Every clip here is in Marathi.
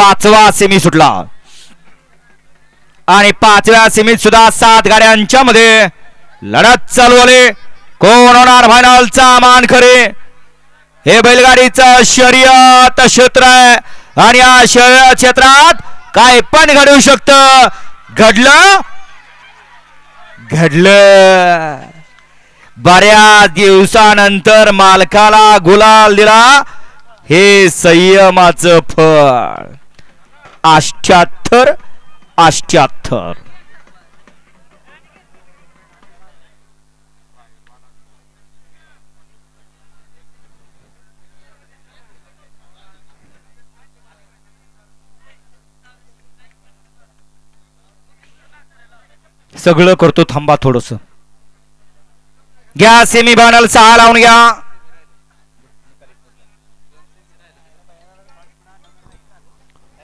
पाचवा सेमी सुटला. आणि पाचव्या सेमीत सुद्धा सात गाड्यांच्या मध्ये लढत चालू आले. कोण होणार फायनलचा मान खरे हे बैलगाडीचं शर्यत क्षेत्र आहे. आणि या शर्यत क्षेत्रात काय पण घडू शकत. घडलं? घडलं. बऱ्याच दिवसानंतर मालकाला गुलाल दिला. हे संयमाचं फळ. अष्ट्याहत्तर अष्ट्याहत्तर सगळं करतो थांबा थोडस. घ्या सेमी फायनल सहा लावून घ्या.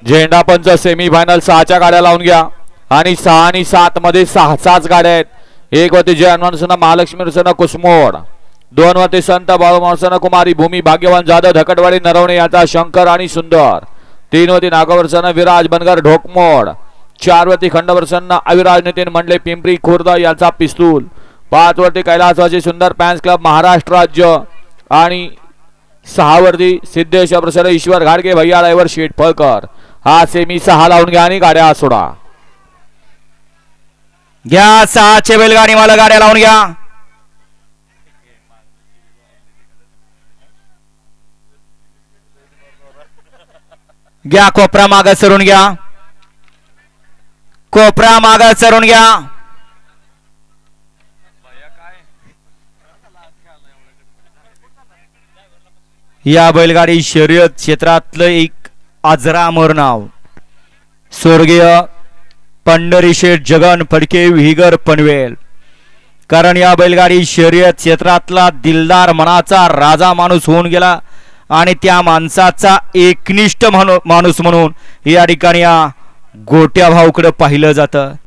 झेंडा पंच सेमी फायनल सहाच्या गाड्या लावून घ्या. आणि सहा आणि सात मध्ये सहाचाच गाड्या आहेत. एक वरती जय हनुमान महालक्ष्मी रसना कुसमोड दोन वरती संत बाळू कुमारी भूमी भाग्यवान जाधव धकटवाडी नरवणे याचा शंकर आणि सुंदर. तीन वरती नागवर्सन विराज बनगर ढोकमोड. चार वरती खंडवर्सन अविराज नितीन मंडले पिंपरी खुर्द यांचा पिस्तूल. पाच वरती कैलासवासी सुंदर पॅन्स क्लब महाराष्ट्र राज्य. आणि सहा वरती सिद्धेश प्रसन्न ईश्वर घाडगे भैया ड्रायव्हर शेठ फळकर हा सेमी सहा लावून घ्या आणि गाड्या सोडा. घ्या सहाचे बैलगाडी मला गाड्या लावून घ्या. घ्या कोपरा माग सरून घ्या. कोपरा माग सरून घ्या. या बैलगाडी शर्यत क्षेत्रातलं एक अजरामर नाव. स्वर्गीय पंढरीशेठ जगन फडके विहिगर पनवेल. कारण या बैलगाडी शर्यत क्षेत्रातला दिलदार मनाचा राजा माणूस होऊन गेला आणि त्या माणसाचा एकनिष्ठ माणूस म्हणून या ठिकाणी या गोट्या भाऊकडे पाहिलं जातं.